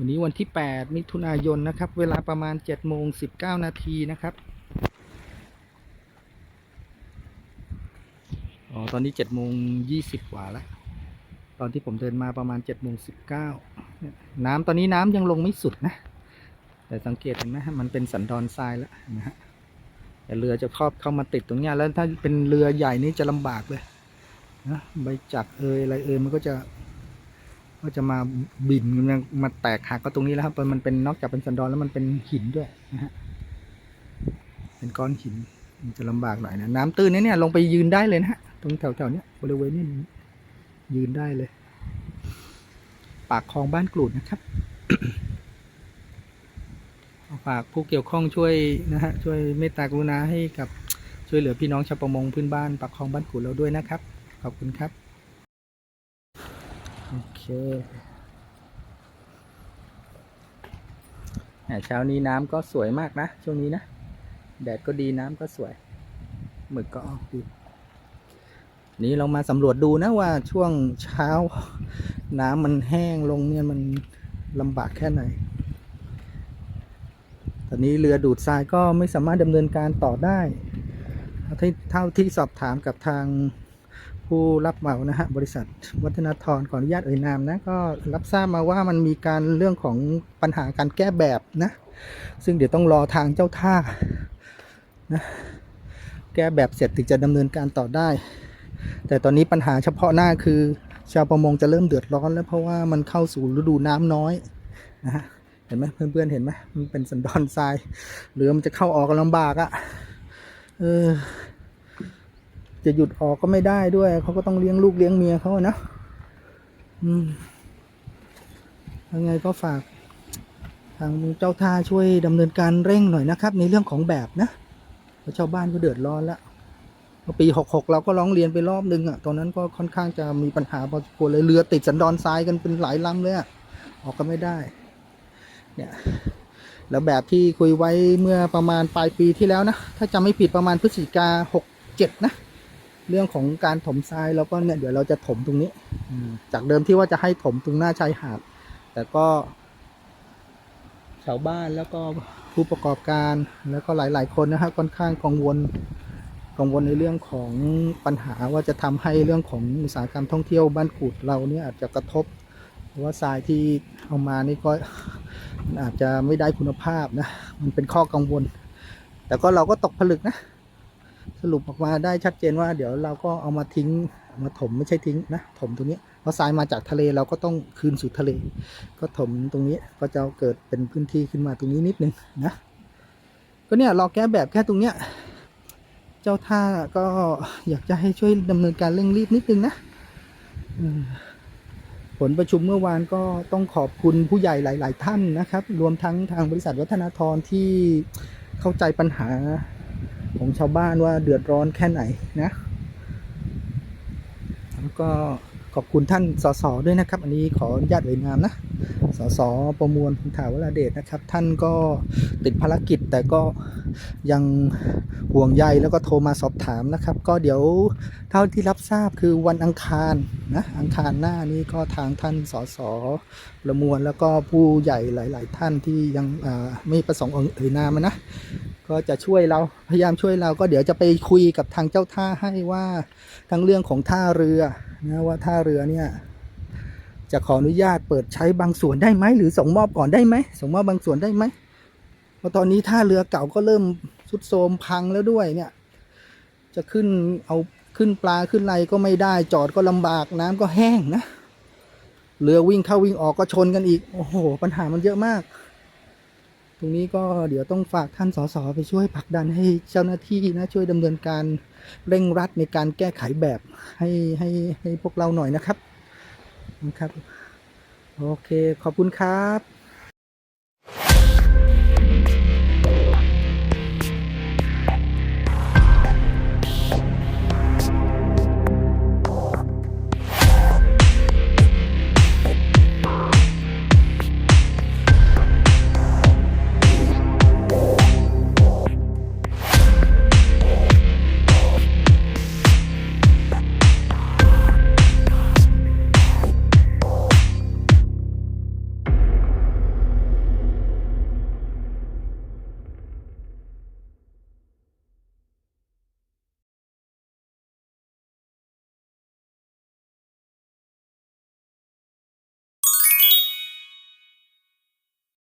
วันนี้วันที่ 8 มิถุนายนนะครับ เวลาประมาณ7โมง19 นาทีนะครับ อ๋อ ตอนนี้7โมง20 กว่าแล้ว ตอนที่ผมเดินมาประมาณ7โมง19 น้ำตอนนี้น้ำยังลงไม่สุดนะ แต่สังเกตเห็นไหมมันเป็นสันดอนทรายแล้วนะฮะแต่เรือจะครอบเข้ามาติดตรงเนี้ยแล้วถ้าเป็นเรือใหญ่นี่จะลำบากเลยนะใบจักรเอยอะไรเอยมันก็จะ ก็จะมาบินมันมาแตกหักก็ตรงนี้แล้วครับมันเป็นนอกจากเป็นสันดอนแล้วมันเป็นหินด้วยนะฮะเป็นก้อนหินมันจะลำบากหน่อยนะน้ำตื้นเนี่ยเนี่ยลงไปยืนได้เลยนะฮะตรงแถวแถวๆเนี้ยบริเวณนี้ยืนได้เลย ปากคลองบ้านกรูดนะครับฝากผู้เกี่ยวข้องช่วยนะฮะช่วยเมตตากรุณาให้กับช่วยเหลือพี่น้องชาวประมงพื้นบ้านปากคลองบ้านกูดเราด้วยนะครับ ขอบคุณครับ โอเคแหมเช้านี้น้ำก็สวยมากนะ ช่วงนี้นะ แดดก็ดีน้ำก็สวย หมึกก็ออกดีนี้เรามาสำรวจดูนะว่าช่วงเช้า น้ำมันแห้งลงเนี่ยมันลำบากแค่ไหน ตอนนี้เรือดูดทรายก็ไม่สามารถดำเนินการต่อได้ เท่าที่สอบถามกับทาง ผู้รับเหมานะฮะบริษัทวัฒนทรขออนุญาตเอ่ยนามนะก็รับทราบมาว่ามันมีการเรื่องของปัญหาการแก้แบบนะ ซึ่งเดี๋ยวต้องรอทางเจ้าท่านะแก้แบบเสร็จถึงจะดำเนินการต่อได้ แต่ตอนนี้ปัญหาเฉพาะหน้าคือ ชาวประมงจะเริ่มเดือดร้อนแล้วเพราะว่ามันเข้าสู่ฤดูน้ำน้อยนะฮะเห็นไหมเพื่อนๆเห็นไหมมันเป็นสันดอนทรายเรือมันจะเข้าออกลำบากอะ่ะเออ จะหยุดออกก็ไม่ได้ด้วย เขาก็ต้องเลี้ยงลูกเลี้ยงเมียเขานะอืมยังไงก็ฝาก ทางเจ้าท่าช่วยดำเนินการเร่งหน่อยนะครับ ในเรื่องของแบบนะเพราะชาวบ้านก็เดือดร้อนแล้วเมื่อปีหกหกเราก็ร้องเรียนไปรอบนึงอะ่ะ ตอนนั้นก็ค่อนข้างจะมีปัญหาพอสมควรเลยเรือติดสันดอนทรายกันเป็นหลายลำเลยอะออกก็ไม่ได้ เนี่ยแล้วแบบที่คุยไว้เมื่อประมาณปลายปีที่แล้วนะ ถ้าจำไม่ผิดประมาณพฤศจิกาหกเจ็ดนะ เรื่องของการถมทรายแล้วก็เนี่ยเดี๋ยวเราจะถมตรงนี้จากเดิมที่ว่าจะให้ถมตรงหน้าชายหาดแต่ก็ชาวบ้านแล้วก็ผู้ประกอบการแล้วก็หลาย ๆ คนนะฮะค่อนข้างกังวลกังวลในเรื่องของปัญหาว่าจะทำให้เรื่องของอุตสาหกรรมท่องเที่ยวบ้านกูดเราเนี่ยอาจจะกระทบเพราะว่าทรายที่เอามานี่ก็อาจจะไม่ได้คุณภาพนะมันเป็นข้อกังวล แต่ก็เราก็ตกผลึกนะ สรุปออกมาได้ชัดเจนว่าเดี๋ยวเราก็เอามาทิ้งามาถมไม่ใช่ทิ้งนะถมตรงนี้เพราะทรายมาจากทะเลเราก็ต้องคืนสู่ทะเล ก็ถมตรงนี้ก็จะเกิดเป็นพื้นที่ขึ้นมาตรงนี้นิดนึงนะก็เนี่ยเราแก้แบบแค่ตรงเนี้ยเจ้าท่าก็อยากจะให้ช่วยดำเนินการเร่งรีบนิดนึงนะผลประชุมเมื่อวานก็ต้องขอบคุณผู้ใหญ่หลาย ๆ ท่านนะครับ รวมทั้งทางบริษัทวัฒนทรที่เข้าใจปัญหา ของชาวบ้านว่าเดือดร้อนแค่ไหนนะ แล้วก็ขอบคุณท่านสสด้วยนะครับ อันนี้ขออนุญาตเอ่ยนามนะสสประมวลพุทธาวราเดชนะครับ ท่านก็ติดภารกิจแต่ก็ยังห่วงใยแล้วก็โทรมาสอบถามนะครับ ก็เดี๋ยวเท่าที่รับทราบคือวันอังคารนะอังคารหน้านี้ก็ทางท่านสสประมวลแล้วก็ผู้ใหญ่หลาย ๆ ท่านที่ยังไม่ประสงค์เอ่ยนามนะ ก็จะช่วยเราพยายามช่วยเราก็เดี๋ยวจะไปคุยกับทางเจ้าท่าให้ว่าทั้งเรื่องของท่าเรือนะว่าท่าเรือเนี่ยจะขออนุญาตเปิดใช้บางส่วนได้ไหมหรือส่งมอบก่อนได้ไหมส่งมอบบางส่วนได้ไหมเพราะตอนนี้ท่าเรือเก่าก็เริ่มทรุดโทรมพังแล้วด้วยเนี่ย จะขึ้นเอาขึ้นปลาขึ้นไรก็ไม่ได้จอดก็ลำบากน้ำก็แห้งนะเรือวิ่งเข้าวิ่งออกก็ชนกันอีก โอ้โห ปัญหามันเยอะมาก ตรงนี้ก็เดี๋ยวต้องฝากท่านสสไปช่วยผลักดันให้เจ้าหน้าที่นะช่วยดำเนินการเร่งรัดในการแก้ไขแบบให้ให้ให้พวกเราหน่อยนะครับนะครับ โอเคขอบคุณครับ